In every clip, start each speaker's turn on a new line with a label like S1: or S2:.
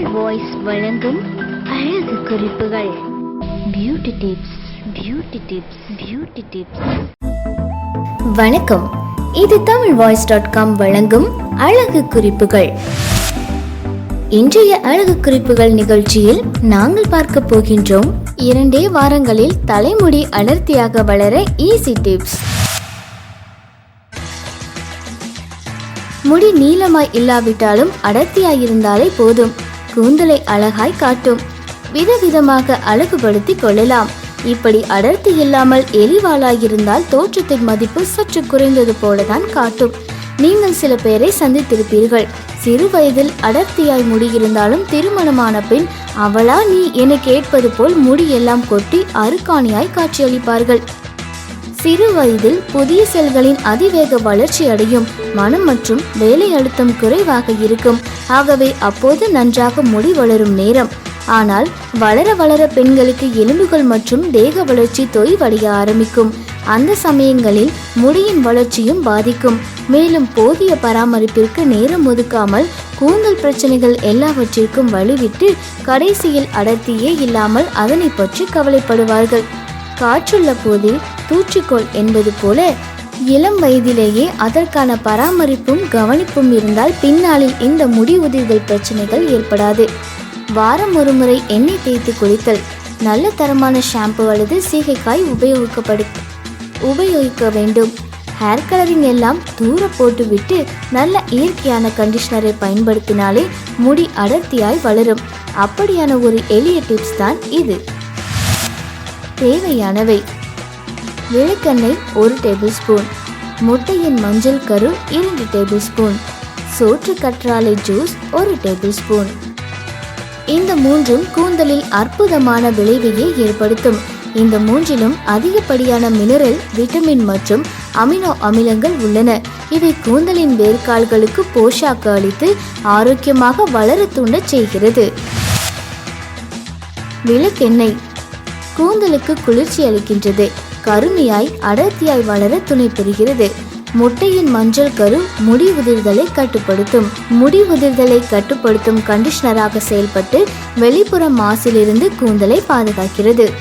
S1: Tamil voice வழங்கும் அழகு குறிப்புகள். Beauty tips beauty tips beauty tips வணக்கம். இது தமிழ் வாய்ஸ் டாட் காம் வழங்கும் அழகு குறிப்புகள். இன்றைய அழகு குறிப்புகள் நிகழ்ச்சியில் நாங்கள் பார்க்க போகின்றோம் இரண்டே வாரங்களில் தலைமுடி அடர்த்தியாக வளர ஈஸி டிப்ஸ் முடி நீளமாய் இல்லாவிட்டாலும் அடர்த்தியாயிருந்தாலே போதும். கூந்தலை அழகாய் காட்டும். விதவிதமாக அழகுபடுத்திக் கொள்ளலாம். இப்படி அடர்த்தி இல்லாமல் எரிவாளாயிருந்தால் தோற்றத்தின் மதிப்பு சற்று குறைந்தது போலதான் காட்டும். நீங்கள் சில பேரை சந்தித்திருப்பீர்கள். சிறு வயதில் அடர்த்தியாய் முடி இருந்தாலும் திருமணமான பின் அவளா நீ? என கேட்பது போல் முடியெல்லாம் கொட்டி அருக்காணியாய் காட்சியளிப்பார்கள். சிறு வயதில் புதிய செல்களின் அதிவேக வளர்ச்சி அடையும். மனம் மற்றும் வேலை அழுத்தம் குறைவாக இருக்கும். ஆகவே அப்போது நன்றாக முடி வளரும் நேரம். ஆனால் வளர வளர பெண்களுக்கு எலும்புகள் மற்றும் தேக வளர்ச்சி தொய்வடைய ஆரம்பிக்கும். அந்த சமயங்களில் முடியின் வளர்ச்சியும் பாதிக்கும். மேலும் போதிய பராமரிப்பிற்கு நேரம் ஒதுக்காமல் கூந்தல் பிரச்சனைகள் எல்லாவற்றிற்கும் வழிவிட்டு கடைசியில் அடர்த்தியே இல்லாமல் அதனை பற்றி கவலைப்படுவார்கள். காற்றுள்ள போதில் தூச்சிக்கோள் என்பது போல இளம் வயதிலேயே அதற்கான பராமரிப்பும் கவனிப்பும் இருந்தால் பின்னாளில் இந்த முடி உதிர்தல் பிரச்சனைகள் ஏற்படாது. வாரம் ஒரு முறை எண்ணெய் தேய்த்து குளித்தல் நல்ல தரமான ஷாம்பு அல்லது சீகைக்காய் உபயோகிக்கப்படு உபயோகிக்க வேண்டும். ஹேர் கலரிங் எல்லாம் தூர போட்டுவிட்டு நல்ல இயற்கையான கண்டிஷனரை பயன்படுத்தினாலே முடி அடர்த்தியாய் வளரும். அப்படியான ஒரு எளிய டிப்ஸ் தான் இது. தேவையானவை. விளக்கெண்ணெய் ஒரு டேபிள் ஸ்பூன் முட்டையின் மஞ்சள் கரு இரண்டு டேபிள் ஸ்பூன் சோற்று கற்றாழை ஜூஸ் ஒரு டேபிள் ஸ்பூன் இந்த மூன்றும் கூந்தலில் அற்புதமான விளைவையே ஏற்படுத்தும். இந்த மூன்றிலும் அதிகப்படியான மினரல் விட்டமின் மற்றும் அமினோ அமிலங்கள் உள்ளன. இவை கூந்தலின் வேர்க்கால்களுக்கு போஷாக்கு அளித்து ஆரோக்கியமாக வளர தூண்டச் செய்கிறது. விளக்கெண்ணெய். கூந்தலுக்கு குளிர்ச்சி அளிக்கின்றது. கருமையாய் அடர்த்தியாய் வளர துணை பெறுகிறது. முட்டையின் மஞ்சள் கரு முடி உதிர்தலை கட்டுப்படுத்தும். முடி உதிர்தலை கட்டுப்படுத்தும் கண்டிஷனராக செயல்பட்டு வெளிப்புற மாசிலிருந்து கூந்தலை பாதுகாக்கிறது.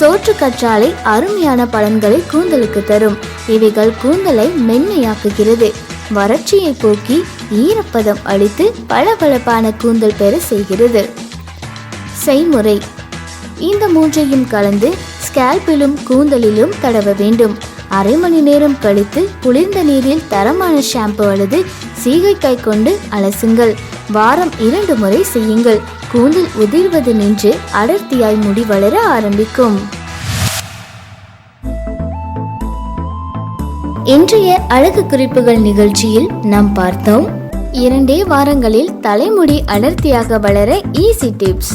S1: சோற்று கற்றாழை அருமையான பலன்களை கூந்தலுக்கு தரும். இவைகள் கூந்தலை மென்மையாக்குகிறது. வறட்சியை போக்கி ஈரப்பதம் அளித்து பளபளப்பான கூந்தல் பெற செய்கிறது. செய்முறை. இந்த மூன்றையும் கலந்து ஸ்கேல்பிலும் கூந்தலிலும் தடவ வேண்டும். அரை மணி நேரம் கழித்து குளிர்ந்த நீரில் தரமான ஷாம்பு அல்லது சீகைக்காய் கொண்டு அலசுங்கள். வாரம் இரண்டு முறை செய்யுங்கள். கூந்தல் உதிர்வது நின்று அடர்த்தியாய் முடி வளர ஆரம்பிக்கும். இன்றைய அழகு குறிப்புகள் நிகழ்ச்சியில் நாம் பார்த்தோம். இரண்டே வாரங்களில் தலைமுடி அடர்த்தியாக வளர ஈஸி டிப்ஸ்